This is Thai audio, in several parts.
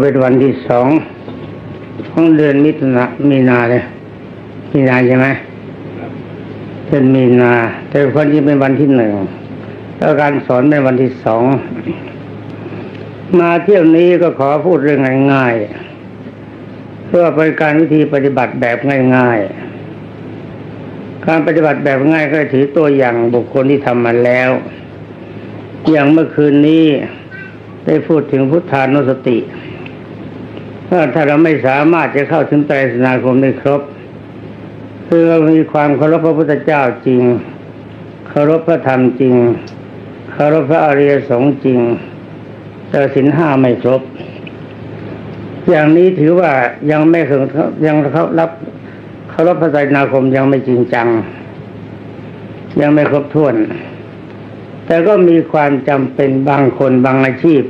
เป็นวันที่สองของเดือนมิถุนามีนาเลยมีนาใช่ไหมเป็นมีนา แต่คนที่เป็นวันที่หนึ่งแล้วการสอนเป็นวันที่สองมาเที่ยวนี้ก็ขอพูดเรื่องง่ายๆเพื่อเป็นการวิธีปฏิบัติแบบง่าย ๆ การปฏิบัติแบบง่ายก็ถือตัวอย่างบุคคลที่ทำมาแล้ว อย่างเมื่อคืนนี้ได้พูดถึงพุทธานุสติ ถ้าถ้าเราไม่สามารถจะเข้าถึงไตรสนาคมได้ครบ คือเรามีความเคารพพระพุทธเจ้าจริง เคารพพระธรรมจริง เคารพพระอริยสงฆ์จริง แต่สินห้าไม่ครบ อย่างนี้ถือว่ายังไม่ถึงยังเขารับเคารพพระไตรสนาคมยังไม่จริงจัง ยังไม่ครบถ้วน แต่ก็มีความจำเป็นบางคนบางอาชีพ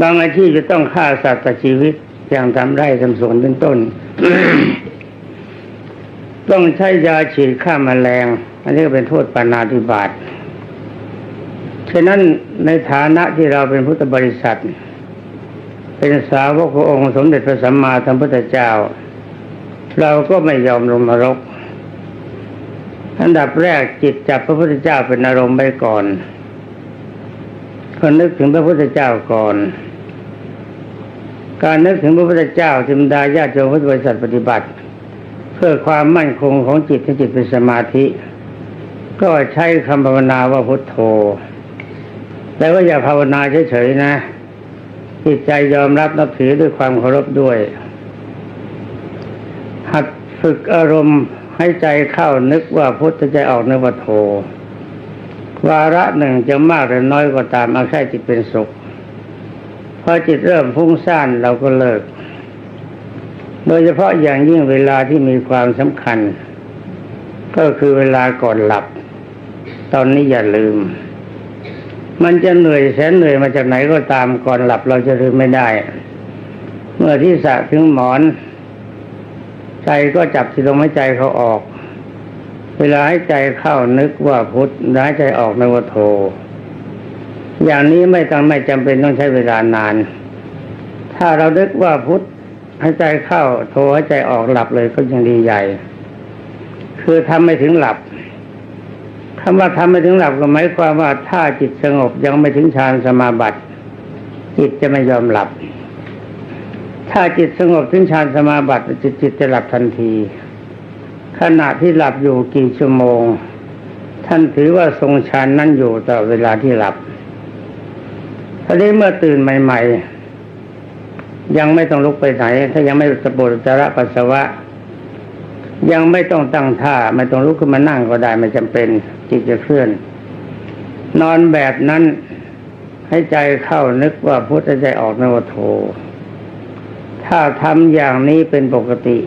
บางอาชีพจะต้องฆ่าสัตว์ตัดชีวิตอย่างทำไร่ทำสวนเป็นต้น ต้องใช้ยาฉีดฆ่ามาแมลง อันนี้ก็เป็นโทษปานาธิบาตฉะนั้นในฐานะที่เราเป็นพุทธบริษัท เป็นสาวกขององค์สมเด็จพระสัมมาสัมพุทธเจ้า เราก็ไม่ยอมลงนรก อันดับแรกจิตจับพระพุทธเจ้าเป็นอารมณ์ไปก่อนก็นึกถึงพระพุทธเจ้าก่อน การนึกถึงพระพุทธเจ้าธรรมดาญาติโยมพุทธบริษัทปฏิบัติ เพื่อความมั่นคงของจิตให้จิตเป็นสมาธิ ก็ใช้คำภาวนาว่าพุทโธ แต่ว่าอย่าภาวนาเฉยๆนะ จิตใจยอมรับนับถือด้วยความเคารพด้วย หัดฝึกอารมณ์ให้ใจเข้านึกว่าพุทธใจออกนึกว่าโธวาระหนึ่งจะมากหรือน้อยก็ตามเอาแค่จิตเป็นสุข อจิตเริ่มฟุ้งซ่านเราก็เลิก โดยเฉพาะอย่างยิ่งเวลาที่มีความสำคัญ ก็คือเวลาก่อนหลับ ตอนนี้อย่าลืม มันจะเหนื่อยแสนเหนื่อยมาจากไหนก็ตามก่อนหลับเราจะลืมไม่ได้ เมื่อที่สะถึงหมอน ใจก็จับที่ลมหายใจเขาออก เวลาให้ใจเข้านึกว่าพุทธหายใจออกนึกว่าโท อย่างนี้ไม่ต้องไม่จำเป็นต้องใช้เวลานาน ถ้าเรานึกว่าพุทธให้ใจเข้าโทให้ใจออกหลับเลยก็ยังดีใหญ่ คือทำไม่ถึงหลับคำว่าทำไม่ถึงหลับก็หมายความว่าถ้าจิตสงบยังไม่ถึงฌานสมาบัติ จิตจะไม่ยอมหลับ ถ้าจิตสงบถึงฌานสมาบัติจิตจิตจะหลับทันที ขณะที่หลับอยู่กี่ชั่วโมง ท่านถือว่าทรงฌานนั้นอยู่ต่อเวลาที่หลับ ทีนี้เมื่อตื่นใหม่ ๆ ยังไม่ต้องลุกไปไหน ถ้ายังไม่สะบดจาระปัสสาวะ ยังไม่ต้องตั้งท่า ไม่ต้องลุกขึ้นมานั่งก็ได้ไม่จำเป็นจิตจะเคลื่อน นอนแบบนั้นให้ใจเข้านึกว่าพุทธใจออกนวโท ถ้าทำอย่างนี้เป็นปกติ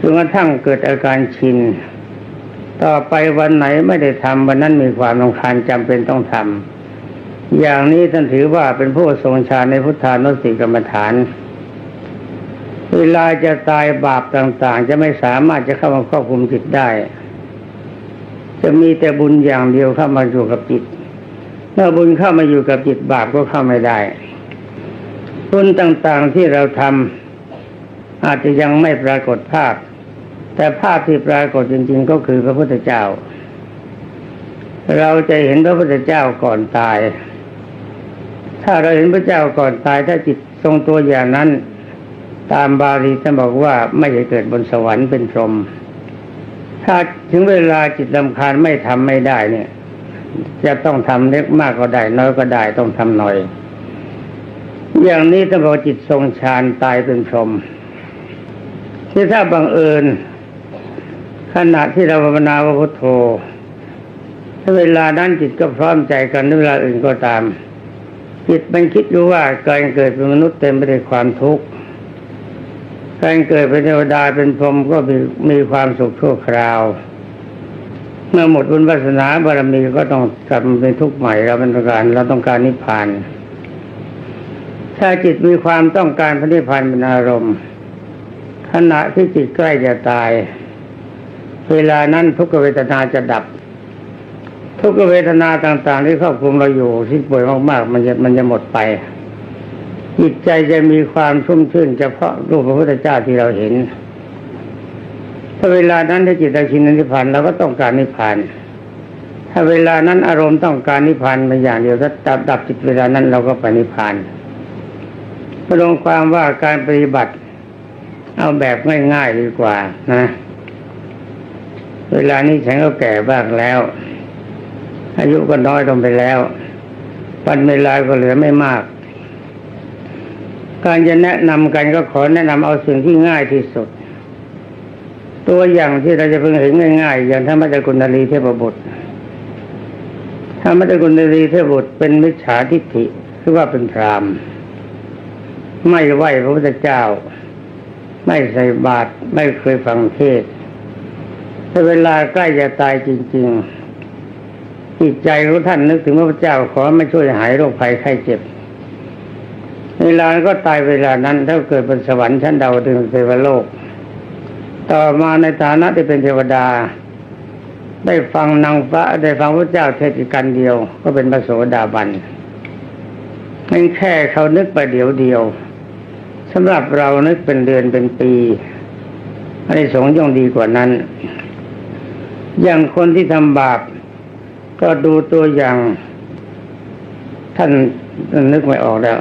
จนกระทั่งเกิดอาการชิน ต่อไปวันไหนไม่ได้ทำวันนั้นมีความรำคาญจำเป็นต้องทำ อย่างนี้ท่านถือว่าเป็นผู้ทรงฌานในพุทธานุสติกรรมฐาน เวลาจะตายบาปต่างๆ จะไม่สามารถจะเข้ามาควบคุมจิตได้ จะมีแต่บุญอย่างเดียวเข้ามาอยู่กับจิตเมื่อบุญเข้ามาอยู่กับจิตบาปก็เข้าไม่ได้บุญต่างๆที่เราทำอาจจะยังไม่ปรากฏภาพ แต่ภาพที่ปรากฏจริง ๆ ก็คือพระพุทธเจ้า เราจะเห็นพระพุทธเจ้าก่อนตาย ถ้าเราเห็นพระเจ้าก่อนตายถ้าจิตทรงตัวอย่างนั้น ตามบาลีท่านบอกว่าไม่จะเกิดบนสวรรค์เป็นพรหมถ้าถึงเวลาจิตลำคาญไม่ทำไม่ได้เนี่ย จะต้องทำเล็กมากก็ได้ น้อยก็ได้ต้องทำหน่อย อย่างนี้ถ้าบอกจิตทรงฌานตายเป็นพรหมที่ถ้าบังเอิญ ขณะที่เราภาวนาว่าพุทโธถ้าเวลานั้นจิตก็พร้อมใจกันเวลาอื่นก็ตาม จิตมันคิดรู้ว่าการเกิดเป็นมนุษย์เต็มไปด้วยความทุกข์การเกิดเป็นเทวดาเป็นพรหมก็มีมีความสุขชั่วคราว เมื่อหมดบุญวาสนาบารมีก็ต้องกลับมาเป็นทุกข์ใหม่เราเป็นต้องการเราต้องการนิพพานถ้าจิตมีความต้องการพระนิพพานเป็นอารมณ์ ขณะที่จิตใกล้จะตาย เวลานั้นทุกขเวทนาจะดับ ทุกเวทนาต่าง ๆ ที่ครอบคลุมเราอยู่ที่ป่วยมากๆ มันจะมันจะหมดไป จิตใจจะมีความชุ่มชื่นเฉพาะรูปพระพุทธเจ้าที่เราเห็นถ้าเวลานั้นถ้าจิตเราชินนิพพานเราก็ต้องการนิพพานถ้าเวลานั้นอารมณ์ต้องการนิพพานมาอย่างเดียวถ้าดับดับจิตเวลานั้นเราก็ไปนิพพานพระลงความว่าการปฏิบัติ เอาแบบง่ายๆดีกว่านะ เวลานี้ฉันก็แก่บ้างแล้ว อายุก็น้อยลงไปแล้ววันเวลาก็เหลือไม่มาก การจะแนะนำกันก็ขอแนะนำเอาสิ่งที่ง่ายที่สุด ตัวอย่างที่เราจะเพิ่งเห็นง่ายๆ อย่างท่านมัตตกุณลีเทพบุตรท่านมัตตกุณลีเทพบุตรเป็นมิจฉาทิฏฐิคือว่าเป็นพรามไม่ไหวพระพุทธเจ้า ไม่ใส่บาตรไม่เคยฟังเทศแต่เวลาใกล้จะตายจริง ๆ จิตใจของท่านนึกถึงพระพุทธเจ้าขอไมาช่วยหายโรคภัยไข้เจ็บ เวลาก็ตายเวลานั้นถ้าเกิดเป็นสวรรค์ชั้นดาวดึงเทวโลก ต่อมาในฐานะที่เป็นเทวดา ได้ฟังนางฟ้าได้ฟังพระเจ้าเทศกันเดียว ก็เป็นพระโสดาบันเพียงแค่เขานึกไปเดียวเดียวสำหรับเรานึกเป็นเดือนเป็นปีอันนี้สงย่อมดีกว่านั้น อย่างคนที่ทำบาป ก็ดูตัวอย่าง ท่านนึกไม่ออกแล้ว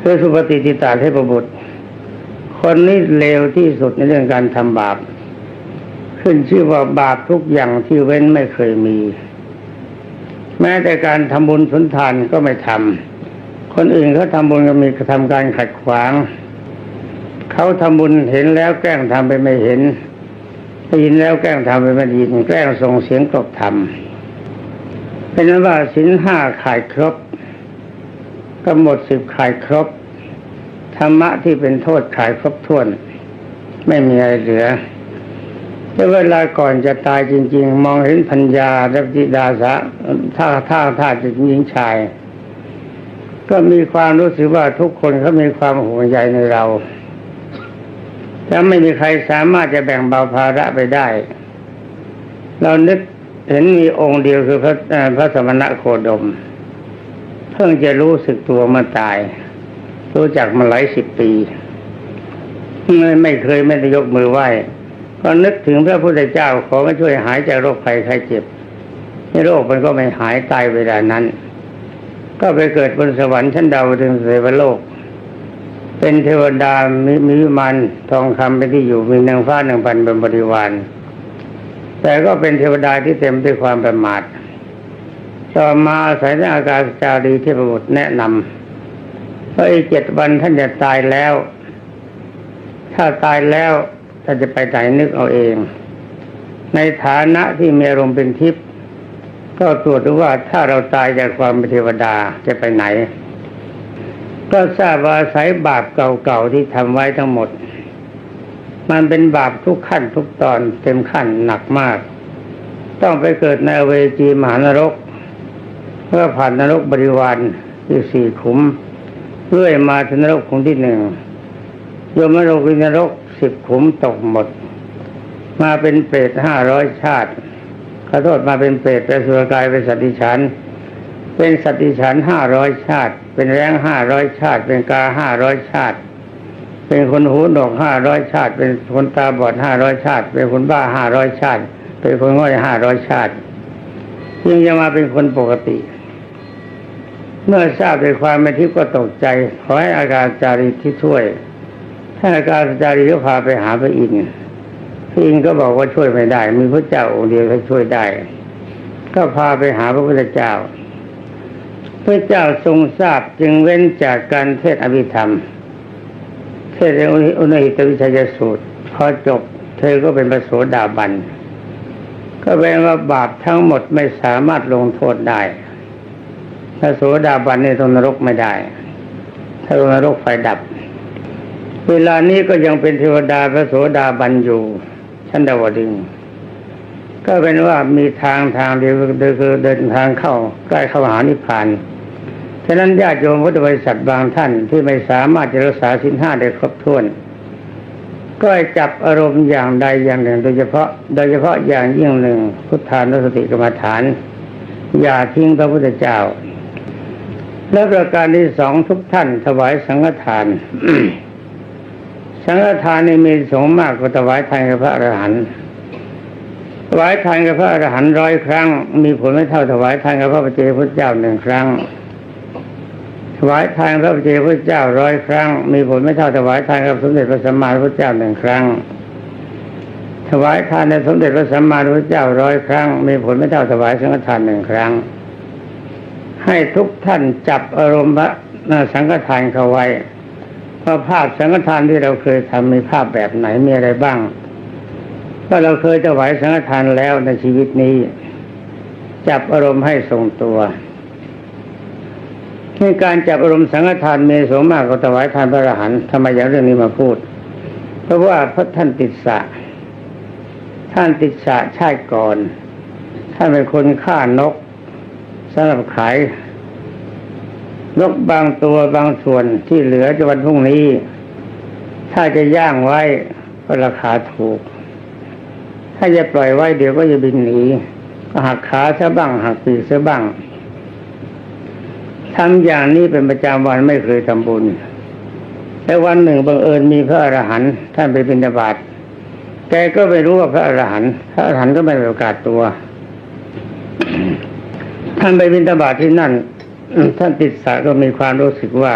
คือสุปฏิติตาเทพบุตร คนนี้เลวที่สุดในเรื่องการทำบาป ขึ้นชื่อว่าบาปทุกอย่างที่เว้นไม่เคยมี แม้แต่การทำบุญสุนทานก็ไม่ทำคนอื่นเขาทำบุญก็มีทำการขัดขวาง เขาทำบุญเห็นแล้วแกล้งทำไปไม่เห็นได้ยินแล้วแกล้งทำไปไม่ได้ยินแกล้งส่งเสียงกลบทำ เป็นนั้นว่าสินห้าขายครบกำหนดสิบขายครบ ธรรมะที่เป็นโทษขายครบถ้วน ไม่มีอะไรเหลือแต่เวลาก่อนจะตายจริง ๆ มองเห็นพัญญาและจิดาสะท่าท่าท่าจะหญิงชาย ก็มีความรู้สึกว่าทุกคนเขามีความห่วงใยในเราถ้าไม่มีใครสามารถจะแบ่งเบาภาระไปได้ เรานึก เห็นมีองค์เดียวคือพระพระสมณะโคดม เพิ่งจะรู้สึกตัวเมื่อตาย รู้จักมาหลายสิบปีไม่เคยไม่ได้ยกมือไหว้ก็นึกถึงพระพุทธเจ้าขอมาช่วยหายจากโรคภัยไข้เจ็บในโรคมันก็ไม่หายตายเวลานั้น ก็ไปเกิดบนสวรรค์ชั้นดาวดึงเทวโลก เป็นเทวดามีมีวิมานทองคำเป็นที่อยู่มีนางฟ้าหนึ่งพันเป็นบริวาร แต่ก็เป็นเทวดาที่เต็มด้วยความประมาท ต่อมาอาศัยอากาศจารีเทพบุตรแนะนำว่าอีกเจ็ดวันท่านจะตายแล้ว ถ้าตายแล้วท่านจะไปไหนนึกเอาเอง ในฐานะที่มีอารมณ์เป็นทิพย์ก็ตรวจดูว่าถ้าเราตายจากความเป็นเทวดาจะไปไหน ก็ทราบว่าอายบาปเก่าๆที่ทำไว้ทั้งหมด มันเป็นบาปทุกขั้นทุกตอนเต็มขั้นหนักมาก ต้องไปเกิดในเวจีมหานรกเพื่อผ่านนรกบริวารที่สี่ขุมเรื่อยมาถึงนรกขุมที่หนึ่งโยมนรกวินรกสิบขุมตกหมด มาเป็นเปรตห้าร้อยชาติขอโทษมาเป็นเปรตเป็นสุรกายเป็นสัตว์ดิฉันเป็นสัตว์ดิฉันห้าร้อยชาติ เป็นแรงห้าร้อยชาติ เป็นกาห้าร้อยชาติ เป็นคนหูหนวกห้าร้อยชาติ เป็นคนตาบอดห้าร้อยชาติ เป็นคนบ้าห้าร้อยชาติ เป็นคนง่อยห้าร้อยชาติยังจะมาเป็นคนปกติ เมื่อทราบในความไม่ทิพย์ก็ตกใจขอให้อาการจารีที่ช่วยถ้าอาการจารีก็พาไปหาพระอินทร์พระอินทร์ก็บอกว่าช่วยไม่ได้ มีพระเจ้าองค์เดียวที่ช่วยได้ ก็พาไปหาพระพุทธเจ้า พระเจ้าทรงทราบจึงเว้นจากการเทศน์อภิธรรม เทศน์ในอุณหิตวิชัยสูตร พอจบ เธอก็เป็นพระโสดาบัน ก็แปลว่าบาปทั้งหมดไม่สามารถลงโทษได้ถ้าโสดาบันในตรงนรกไม่ได้ ถ้าลงนรกไฟดับ เวลานี้ก็ยังเป็นเทวดาพระโสดาบันอยู่ชั้นดาวดึงก็เป็นว่ามีทางทางเดียวคือเดินทางเข้าใกล้เข้าหานิพพาน ฉะนั้นญาติโยมพุทธบริษัทบางท่านที่ไม่สามารถจะรักษาสินห้าได้ครบถ้วน ก็จับอารมณ์อย่างใดอย่างหนึ่ง โดยเฉพาะ โดยเฉพาะอย่างยิ่งหนึ่ง พุทธานุสติกรรมฐาน อย่าทิ้งพระพุทธเจ้า และประการที่สองทุกท่านถวายสังฆทาน สังฆทานในมีสงมากกว่าถวายทานกับพระอรหันต์ถวายทานกับพระอรหันต์ร้อยครั้ง มีผลไม่เท่าถวายทานกับพระปฏิเจพระเจ้าหนึ่งครั้ง ถวายทานพระปฏิเจพระเจ้าร้อยครั้ง มีผลไม่เท่าถวายทานกับสมเด็จพระสัมมาสัมพุทธเจ้าหนึ่งครั้ง ถวายทานในสมเด็จพระสัมมาสัมพุทธเจ้าร้อยครั้ง มีผลไม่เท่าถวายสังฆทานหนึ่งครั้ง ให้ทุกท่านจับอารมณ์พระสังฆทานเข้าไว้ว่าภาพสังฆทานที่เราเคยทำมีภาพแบบไหนมีอะไรบ้างก็เราเคยถวายสังฆทานแล้วในชีวิตนี้ จับอารมณ์ให้ทรงตัว ในการจับอารมณ์สังฆทานเมีสมากกว่าถวายทานพระอรหันต์ทำไมอย่างเรื่องนี้มาพูด เพราะว่าพระท่านติดสะ ท่านติดสะชาติก่อน ท่านเป็นคนฆ่านกสำหรับขายนกบางตัวบางส่วนที่เหลือจะวันพรุ่งนี้ ถ้าจะย่างไว้ก็ราคาถูก ถ้าจะปล่อยไว้เดี๋ยวก็จะบินหนีก็หักขาซะบ้างหักปีกซะบ้าง ทำอย่างนี้เป็นประจำวันไม่เคยทำบุญ แต่วันหนึ่งบังเอิญมีพระอรหันต์ท่านไปบิณฑบาตแกก็ไม่รู้ว่าพระอรหันต์พระอรหันต์ก็ไม่ประกาศตัว ท่านไปบิณฑบาตที่นั่น ท่านติดสะก็มีความรู้สึกว่า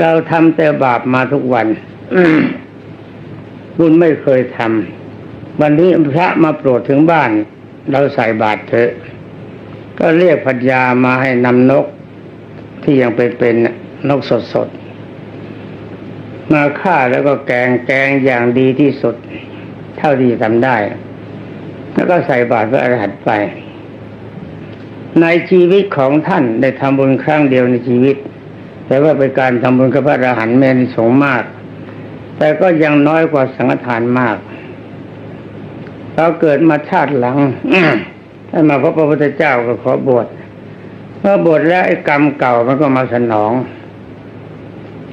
เราทำแต่บาปมาทุกวันบุญไม่เคยทำวันนี้พระมาโปรดถึงบ้าน เราใส่บาตรเถอะ ก็เรียกพัญญามาให้นำนกที่ยังเป็นเป็นนกสดๆมาฆ่าแล้วก็แกงแกงอย่างดีที่สุด เท่าที่ทำได้ แล้วก็ใส่บาตรพระอรหันต์ไป ในชีวิตของท่านได้ทำบุญครั้งเดียวในชีวิต แต่ว่าเป็นการทำบุญกับพระอรหันต์แม้นสงฆ์มาก แต่ก็ยังน้อยกว่าสังฆทานมากเราเกิดมาชาติหลัง ท่านมาพบพระพุทธเจ้าก็ขอบวชเมื่อบวชแล้วไอ้กรรมเก่ามันก็มาสนอง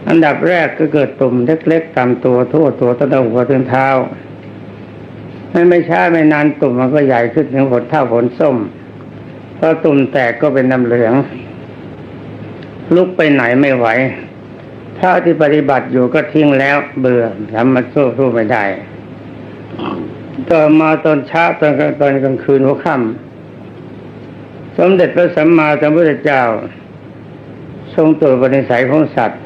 อันดับแรกก็เกิดตุ่มเล็กๆตามตัวทั่วตัวตั้งแต่หัวถึงเท้าไม่ไม่ช้าไม่นานตุ่มมันก็ใหญ่ขึ้นถึงผลเท่าผลส้มพอตุ่มแตกก็เป็นน้ำเหลือง ลุกไปไหนไม่ไหวถ้าที่ปฏิบัติอยู่ก็ทิ้งแล้วเบื่อทำมาสู้สู้ไม่ได้ต่อมาตอนเช้าตอนตอนกลางคืนหัวค่ำ สมเด็จพระสัมมาสัมพุทธเจ้า ทรงตรวจบริสัยของสัตว์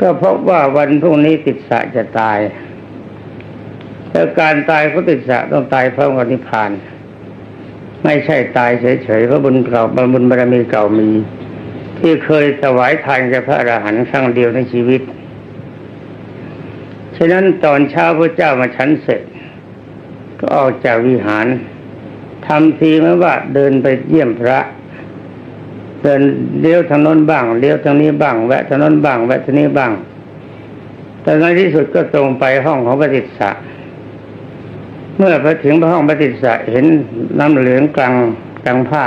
ก็พบว่าวันพรุ่งนี้ติดสะจะตายแล้วการตายของติดสะต้องตายพร้อมกับนิพพาน ไม่ใช่ตายเฉยๆเพราะบุญเก่าบุญบารมีเก่ามี ที่เคยถวายทานแก่พระอรหันต์ครั้งเดียวในชีวิตฉะนั้นตอนเช้าพระเจ้ามาฉันเสร็จ ก็ออกจากวิหาร ทำทีเหมือนว่าเดินไปเยี่ยมพระ เดินเลี้ยวทางโน้นบ้างเลี้ยวทางนี้บ้าง แวะทางโน้นบ้าง แวะทางนี้บ้าง แต่ในที่สุดก็ตรงไปห้องของปฏิสะเมื่อไปถึงห้องปฏิสะเห็นน้ำเหลืองกลางกลางผ้า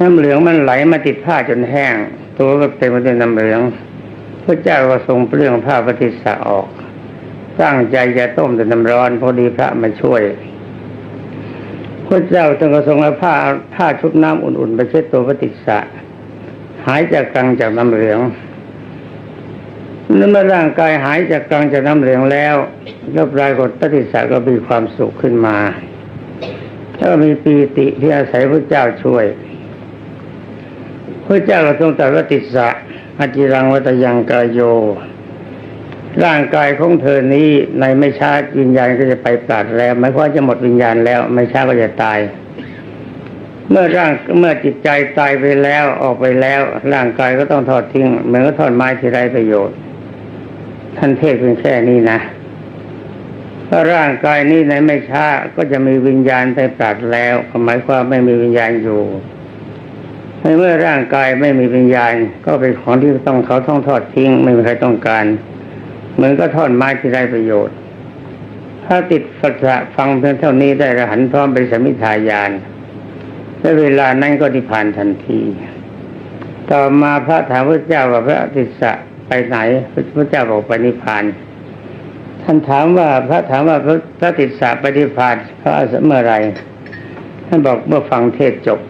น้ำเหลืองมันไหลมาติดผ้าจนแห้ง ตัวก็เต็มไปด้วยน้ำเหลืองพระเจ้าก็ทรงเปลื้องผ้าปฏิสะออกตั้งใจจะต้มแต่น้ำร้อนพอดีพระมาช่วย พระเจ้าจึงก็ทรงเอาผ้าผ้าชุบน้ำอุ่นๆไปเช็ดตัวปฏิสะหายจากกลางจากน้ำเหลืองนั่นเมื่อร่างกายหายจากกลางจากน้ำเหลืองแล้วก็ปรากฏปฏิสะก็มีความสุขขึ้นมาแล้วมีปีติที่อาศัยพระเจ้าช่วยพระเจ้าก็ทรงตรัสว่าติสสะอจิรังวัตยังกายโย ร่างกายของเธอนี้ในไม่ช้าวิญญาณก็จะไปปราดแล้วหมายความว่าจะหมดวิญญาณแล้ว ไม่ช้าก็จะตาย เมื่อร่างเมื่อจิตใจตายไปแล้วออกไปแล้ว ร่างกายก็ต้องทอดทิ้งเหมือนกับทอดไม้ที่ไรประโยชน์ ท่านเทศเป็นแค่นี้นะถ้าร่างกายนี้ในไม่ช้าก็จะมีวิญญาณไปปราดแล้วหมายความไม่มีวิญญาณอยู่ในเมื่อร่างกายไม่มีวิญญาณ ก็เป็นของที่ต้องเขาต้องทอดทิ้ง ไม่มีใครต้องการ เหมือนก็ทอดไม้ที่ได้ประโยชน์ ถ้าติดสัจจะฟังเพียงเท่านี้ได้ระหันพร้อมเป็นสมิทายานและเวลานั้นก็นิพพานทันที ต่อมาพระถามพระเจ้าว่าพระติสสะไปไหน พระเจ้าบอกไปนิพพาน ท่านถามว่าพระถามว่าพระพระติสสะไปนิพพานพระเมื่อไรท่านบอกเมื่อฟังเทศจบ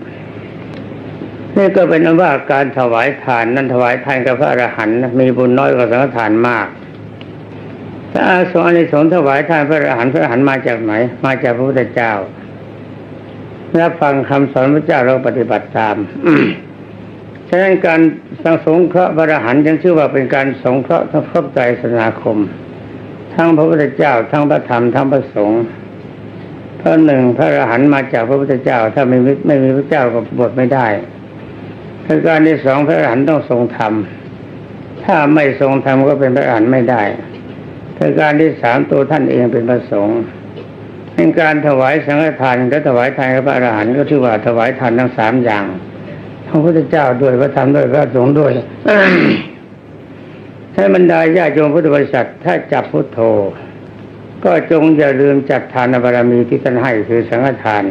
นี่ก็เป็นอว่าการถวายทานนั้นถวายทานกับพระอรหันต์นมีบุญน้อยกว่าสังฆทานมาก อาสงฆ์ในสงฆ์ถวายทานพระอรหันต์พระอรหันต์มาจากไหน มาจากพระพุทธเจ้ารับฟังคำสอนพระเจ้าเราปฏิบัติตามฉะนั้นการสังสงเคราะห์พระอรหันต์จึงชื่อว่าเป็นการสงเคราะห์ทั้งครอบใจศาสนาคม ทั้งพระพุทธเจ้า ทั้งพระธรรมทั้งพระสงฆ์เพราะหนึ่งพระอรหันต์มาจากพระพุทธเจ้า ถ้าไม่มีไม่มีพระเจ้าก็บวชไม่ได้ประการที่สองพระอรหันต์ต้องทรงธรรมถ้าไม่ทรงธรรมก็เป็นพระอรหันต์ไม่ได้ ประการที่สามตัวท่านเองเป็นพระสงฆ์เป็นการถวายสังฆทานและถวายทานกับพระอรหันต์ก็ชื่อว่าถวายทานทั้งสามอย่างพระพุทธเจ้าด้วยพระธรรมด้วยพระสงฆ์ด้วยถ้าบรรดาญาโยมพุทธบริษัทถ้าจับพุทโธ ก็จงอย่าลืมจัดทานบารมีที่ท่านให้คือสังฆทาน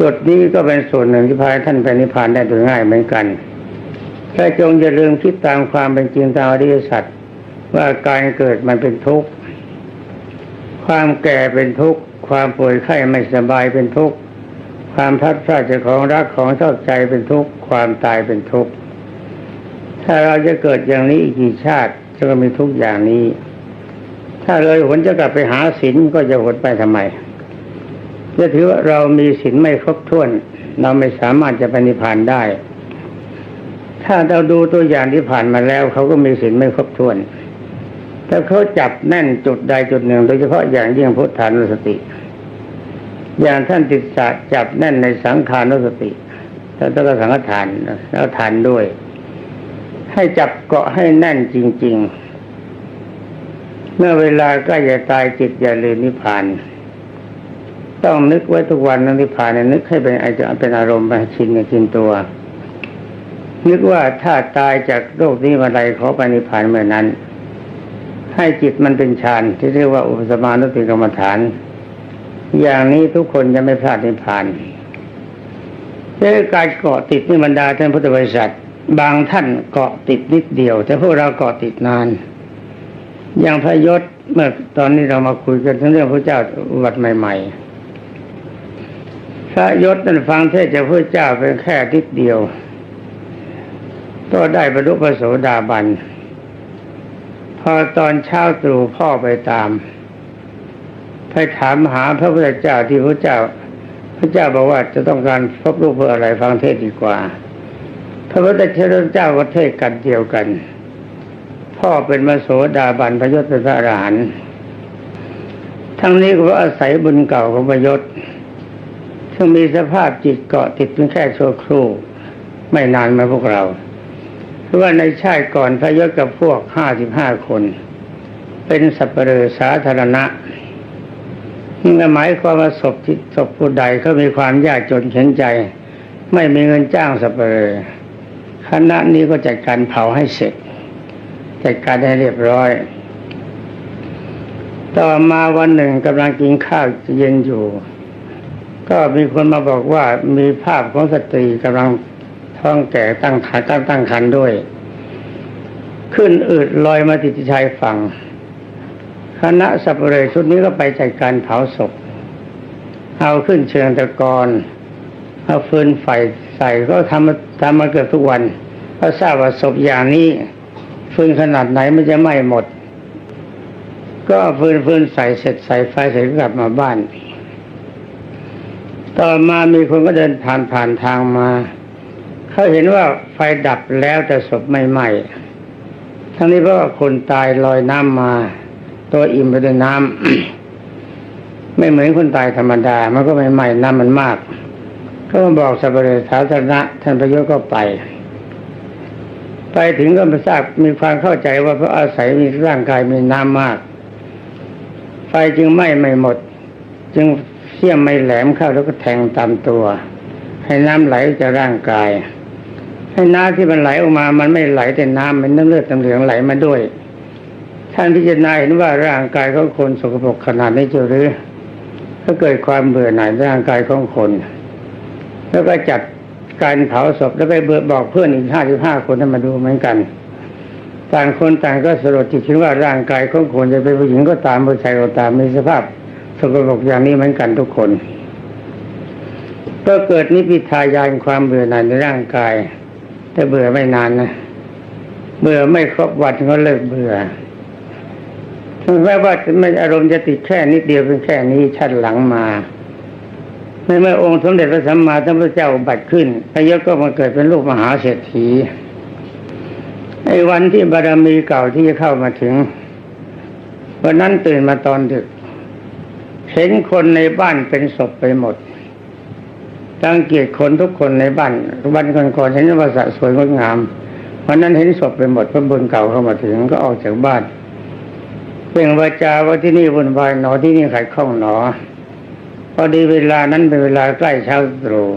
จุดนี้ก็เป็นส่วนหนึ่งที่พาท่านไปนิพพานได้โดยง่ายเหมือนกันแต่จงอย่าลืมคิดตามความเป็นจริงตามอริยสัจ ว่าการเกิดมันเป็นทุกข์ ความแก่เป็นทุกข์ ความป่วยไข้ไม่สบายเป็นทุกข์ ความพัดพรากจากของรักของชอบใจเป็นทุกข์ ความตายเป็นทุกข์ ถ้าเราจะเกิดอย่างนี้อีกกี่ชาติจะมีทุกอย่างนี้ ถ้าเลยหนจะกลับไปหาศีลก็จะหนไปทำไมจะถือว่าเรามีศีลไม่ครบถ้วน เราไม่สามารถจะปนิพพานได้ ถ้าเราดูตัวอย่างที่ผ่านมาแล้ว เขาก็มีศีลไม่ครบถ้วน แต่เขาจับแน่นจุดใดจุดหนึ่ง โดยเฉพาะอย่างยิ่งพุทธานุสติ อย่างท่านติดสะจับแน่นในสังขานุสติแล้วก็สังฆทานแล้วทานด้วย ให้จับเกาะให้แน่นจริง ๆ เมื่อเวลาใกล้จะตายจิตอย่าลืมนิพพานต้องนึกไว้ทุกวันนนิพพานนึกให้เป็นไอจะเป็นอารมณ์ไปชินกับชินตัว นึกว่าถ้าตายจากโลกนี้มาใดขอไปนิพพานเมื่อนั้น ให้จิตมันเป็นฌานที่เรียกว่าอุปสมานุติกรรมฐาน อย่างนี้ทุกคนจะไม่พลาดนิพพานเรื่องการเกาะติดนี่บรรดาท่านพุทธบริษัท บางท่านเกาะติดนิดเดียว แต่พวกเราเกาะติดนาน อย่างพระยศเมื่อตอนนี้เรามาคุยกันเรื่องพระเจ้าวัดใหม่ ๆ พระยศนั้นฟังเทศจากพระเจ้าเป็นแค่นิดเดียว ก็ได้บรรลุพระโสดาบัน พอตอนเช้าตรู่พ่อไปตาม ไปถามหาพระพุทธเจ้าที่พระเจ้า พระเจ้าบอกว่าจะต้องการพบลูกเพื่ออะไรฟังเทศดีกว่า พระพุทธเจ้าก็เทศกันเดียวกัน พ่อเป็นมโสดาบันพระยศเป็นพระอรหันต์ทั้งนี้ก็อาศัยบุญเก่าของพระยศซึ่งมีสภาพจิตเกาะติดเพียงแค่ชั่วครู่ไม่นานมาพวกเรา ว่าในชาติก่อนพระยศกับพวกห้าสิบห้าคน เป็นสัปเหร่อสาธารณะนี่หมายความว่าศพที่ศพผู้ใดเขามีความยากจนเข็นใจ ไม่มีเงินจ้างสัปเหร่อคณะนี้ก็จัดการเผาให้เสร็จจัดการให้เรียบร้อย ต่อมาวันหนึ่งกำลังกินข้าวเย็นอยู่ ก็มีคนมาบอกว่ามีภาพของสตรีกำลัง ท้องแก่ตั้งขาตั้งตั้งคันด้วย ขึ้นอืดลอยมาติดชายฝั่งคณะสัปเหร่ชุดนี้ก็ไปจัดการเผาศพ เอาขึ้นเชิงตะกอนเอาฟืนไฟใส่ก็ทำทำมาเกือบทุกวันเพราะทราบว่าศพอย่างนี้ฟืนขนาดไหนมันจะไหม้หมด ก็ฟืนฟืนใส่เสร็จใส่ไฟเสร็จก็กลับมาบ้าน ต่อมามีคนก็เดินผ่านผ่านทางมา เขาเห็นว่าไฟดับแล้วแต่ศพไม่ไหม้ทั้งนี้เพราะว่าคนตายลอยน้ำมา ตัวอิ่มไปด้วยน้ำไม่เหมือนคนตายธรรมดา มันก็ไม่ไหม้น้ำมันมาก ก็มาบอกสัปเหร่สาธารณะท่านประโยชน์ก็ไป ไปถึงก็มาทราบมีความเข้าใจว่าเพราะอาศัยมีร่างกายมีน้ำมาก ไฟจึงไหม้ไม่หมด จึงเสี้ยมไม่แหลมเข้าแล้วก็แทงตามตัว ให้น้ำไหลจากร่างกาย ให้น้ำที่มันไหลออกมา มันไม่ไหลแต่น้ำมันน้ำเลือดน้ำเหลืองไหลมาด้วย ท่านพิจารณาเห็นว่าร่างกายของคนสกปรกขนาดนี้จะหรือก็เกิดความเบื่อหน่ายในร่างกายของคน แล้วก็จัดการเผาศพแล้วไปเบิดบอกเพื่อนอีกห้าสิบห้าคนให้มาดูเหมือนกัน ต่างคนต่างก็สลดจิตคิดว่าร่างกายของคนจะเป็นผู้หญิงก็ตามผู้ชายก็ตามมีสภาพสกปรกอย่างนี้เหมือนกันทุกคน ก็เกิดนิพพิทายานความเบื่อหน่ายในร่างกาย แต่เบื่อไม่นานนะเบื่อไม่ครบวันก็เลิกเบื่อถึงแม้ว่าไม่อารมณ์จะติดแค่นิดเดียวเป็นแค่นี้ชัดหลังมาในเมื่อองค์สมเด็จพระสัมมาสัมพุทธเจ้าบัติขึ้นพระยศก็มาเกิดเป็นลูกมหาเศรษฐีไอ้วันที่บารมีเก่าที่จะเข้ามาถึงวันนั้นตื่นมาตอนดึก เห็นคนในบ้านเป็นศพไปหมด รังเกียจคนทุกคนในบ้านวันก่อนๆเห็นว่าสะสวยงดงามวันนั้นเห็นศพไปหมดเพระบุญเก่าเข้ามาถึงก็ออกจากบ้านเปล่งวาจาว่าที่นี่วุ่นวายหนอที่นี่ขัดข้องหนอพอดีเวลานั้นเป็นเวลาใกล้เช้าตรู่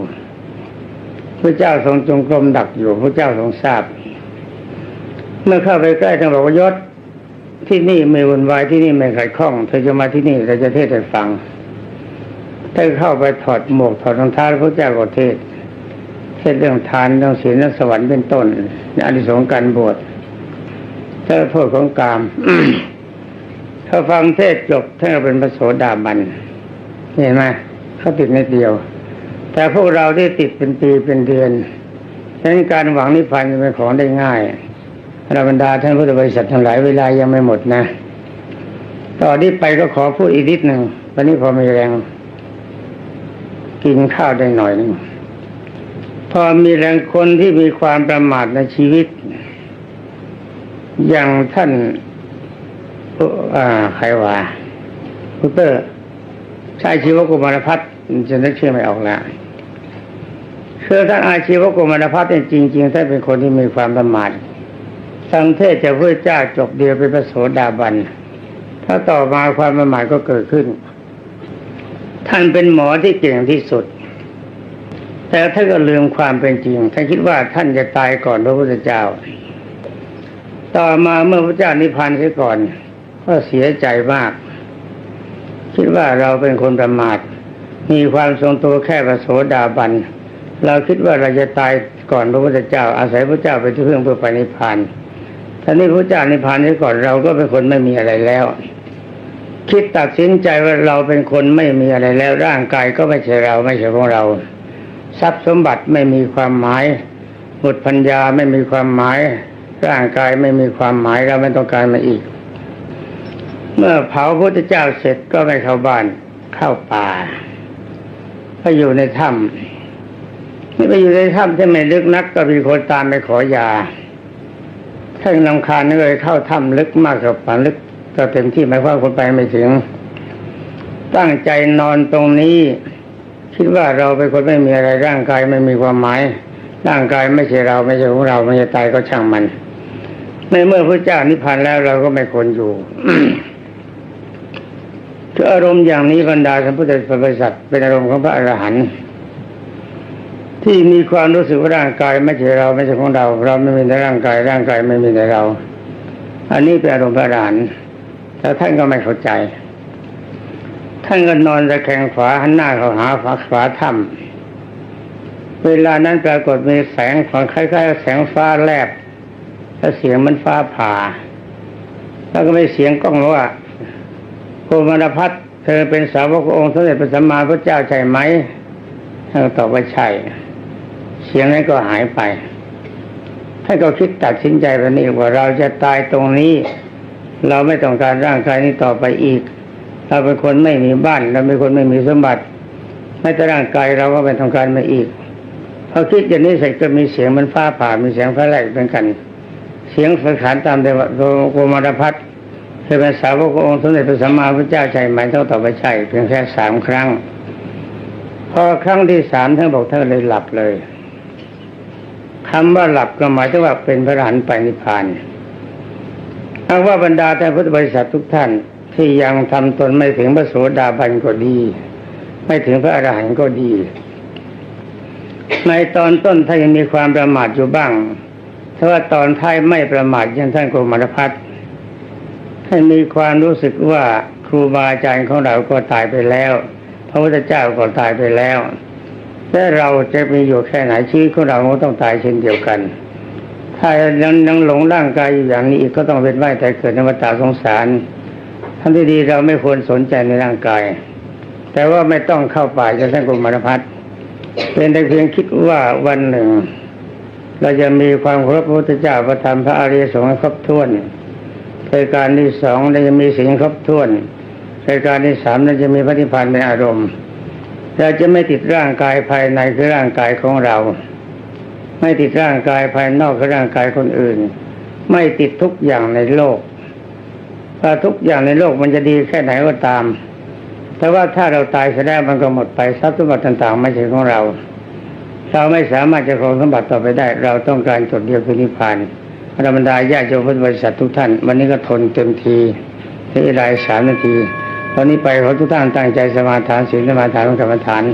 พระเจ้าทรงจงกรมดักอยู่พระเจ้าทรงทราบ เมื่อเข้าไปใกล้ท่านบอกว่ายศที่นี่ไม่วุ่นวายที่นี่ไม่ขัดข้องเธอจะมาที่นี่เราจะเทศให้ฟัง ถ้าเข้าไปถอดหมวกถอดรองเท้าพระเจ้าก็เทศเทศเรื่องทานเรื่องศีลเรื่องสวรรค์เป็นต้นอานิสงส์การบวชถ้าโทษของกามถ้าฟังเทศจบท่านเป็นพระโสดาบันเห็นไหมเขาติดในเดียว แต่พวกเราที่ติดเป็นปีเป็นเดือนฉะนั้นการหวังนิพพานจะเป็นของได้ง่ายเราบรรดาท่านพุทธบริษัททั้งหลายเวลายังไม่หมดนะ ต่อนนี้ไปก็ขอพูดอีกนิดหนึ่งวันนี้พอมีแรง กินข้าวได้หน่อยหนึงพอมีแรงคนที่มีความประมาทในชีวิต อย่างท่านใครว่าพุตเตอร์ชายชีวกุมารพัฒน์จะนึกชื่อไม่ออกแล้วคือท่านอาชีวกุมารพัฒน์นี่จริงๆท่านเป็นคนที่มีความประมาททางเทศจะพระเจ้าจบเดียวเป็นพระโสดาบัน ถ้าต่อมาความประมาทก็เกิดขึ้น ท่านเป็นหมอที่เก่งที่สุด แต่ท่านก็ลืมความเป็นจริงท่านคิดว่าท่านจะตายก่อนพระพุทธเจ้า ต่อมาเมื่อพระเจ้านิพพานเสียก่อน ก็เสียใจมาก คิดว่าเราเป็นคนประมาทมีความทรงตัวแค่พระโสดาบัน เราคิดว่าเราจะตายก่อนพระพุทธเจ้า อาศัยพระเจ้าเป็นที่พึ่งเพื่อไปนิพพานท่านี้พระเจ้านิพพานเสียก่อนเราก็เป็นคนไม่มีอะไรแล้ว คิดตัดสินใจว่าเราเป็นคนไม่มีอะไรแล้วร่างกายก็ไม่ใช่เราไม่ใช่ของเรา ทรัพย์สมบัติไม่มีความหมายบุตรพัญญาไม่มีความหมาย ร่างกายไม่มีความหมายเราไม่ต้องการมาอีก เมื่อเผาพระพุทธเจ้าเสร็จก็ไม่เข้าบ้านเข้าป่าก็อยู่ในถ้ำนี่ไปอยู่ในถ้ำที่ไม่ลึกนักก็มีคนตามไปขอยาท่านลำคาญเลยเข้าถ้ำลึกมากกว่าป่าลึก ก็เต็มที่หมายความคนไปไม่ถึง ตั้งใจนอนตรงนี้ คิดว่าเราเป็นคนไม่มีอะไรร่างกายไม่มีความหมาย ร่างกายไม่ใช่เราไม่ใช่ของเราไม่ใช่ตายก็ช่างมัน ในเมื่อพระเจ้านิพพานแล้วเราก็ไม่ควรอยู่คืออารมณ์อย่างนี้บรรดาท่านพุทธบริษัทเป็นอารมณ์ของพระอรหันต์ที่มีความรู้สึกว่าร่างกายไม่ใช่เราไม่ใช่ของเรา เราไม่มีในร่างกายร่างกายไม่มีในเรา อันนี้เป็นอารมณ์พระอรหันต์ แต่ท่านก็ไม่เข้าใจ ท่านก็นอนตะแคงขวาหันหน้าเข้าหาฝาขวาถ้ำเวลานั้นปรากฏมีแสงของคล้ายๆแสงฟ้าแลบแล้วเสียงมันฟ้าผ่า แล้วก็มีเสียงกล้องว่าโกมารพัฒน์เธอเป็นสาวกององค์สมเด็จพระสัมมาพุทธเจ้าใช่ไหมท่านก็ตอบว่าใช่ เสียงนั้นก็หายไปท่านก็คิดตัดสินใจแบบนี้ว่าเราจะตายตรงนี้ เราไม่ต้องการร่างกายนี้ต่อไปอีก เราเป็นคนไม่มีบ้าน เราเป็นคนไม่มีสมบัติแม้แต่ร่างกายเราก็ไม่ต้องการมาอีกพอคิดอย่างนี้เสร็จก็มีเสียงมันฟ้าผ่ามีเสียงฟ้าแลบเป็นกัน เสียงสังขารตามเดวะโกมารพัฒเคยเป็นสาวกขององค์สมเด็จพระสัมมาสัมพุทธเจ้าใช่ไหมเท่าต่อไปใช่เพียงแค่สามครั้ง พอครั้งที่สามท่านบอกท่านเลยหลับเลยคำว่าหลับก็หมายถึงว่าเป็นพระอรหันต์ไปนิพพาน ถ้าว่าบรรดาท่านพุทธบริษัททุกท่านที่ยังทำตนไม่ถึงพระโสดาบันก็ดี ไม่ถึงพระอรหันต์ก็ดี ในตอนต้นท่านยังมีความประมาทอยู่บ้างถ้าว่าตอนท้ายไม่ประมาทอย่างท่านโกมารพัฒน์ท่านมีความรู้สึกว่าครูบาอาจารย์ของเราก็ตายไปแล้วพระพุทธเจ้าก็ตายไปแล้วและเราจะมีอยู่แค่ไหนชีวิตของเราก็ต้องตายเช่นเดียวกัน ถ้ายังยังหลงร่างกายอยู่อย่างนี้อีกก็ต้องเป็นว่ายแต่เกิดในวัฏสงสารทั้งที่ดีเราไม่ควรสนใจในร่างกาย แต่ว่าไม่ต้องเข้าป่าจะท่านกรมารพัฒน์เป็นแต่เพียงคิดว่าวันหนึ่ง เราจะมีความเคารพพระพุทธเจ้าพระธรรมพระอริยสงฆ์ครบถ้วนรายการที่สองเราจะมีสิ่งครบถ้วนรายการที่สามเราจะมีพระนิพพานเป็นอารมณ์เราจะไม่ติดร่างกายภายในคือร่างกายของเรา ไม่ติดร่างกายภายนอกร่างกายคนอื่น ไม่ติดทุกอย่างในโลกถ้าทุกอย่างในโลกมันจะดีแค่ไหนก็ตาม แต่ว่าถ้าเราตายเสียแล้วมันก็หมดไปทรัพย์สมบัติต่างๆ ไม่ใช่ของเรา เราไม่สามารถจะครองสมบัติต่อไปได้ เราต้องการจดเดียวคือนิพพานธรรมดาญาติโยมพุทธบริษัททุกท่าน วันนี้ก็ทนเต็มทีใช้เวลาสามนาที ตอนนี้ไปขอทุกท่านตั้งใจสมาทานศีลสมาทานกรรมฐาน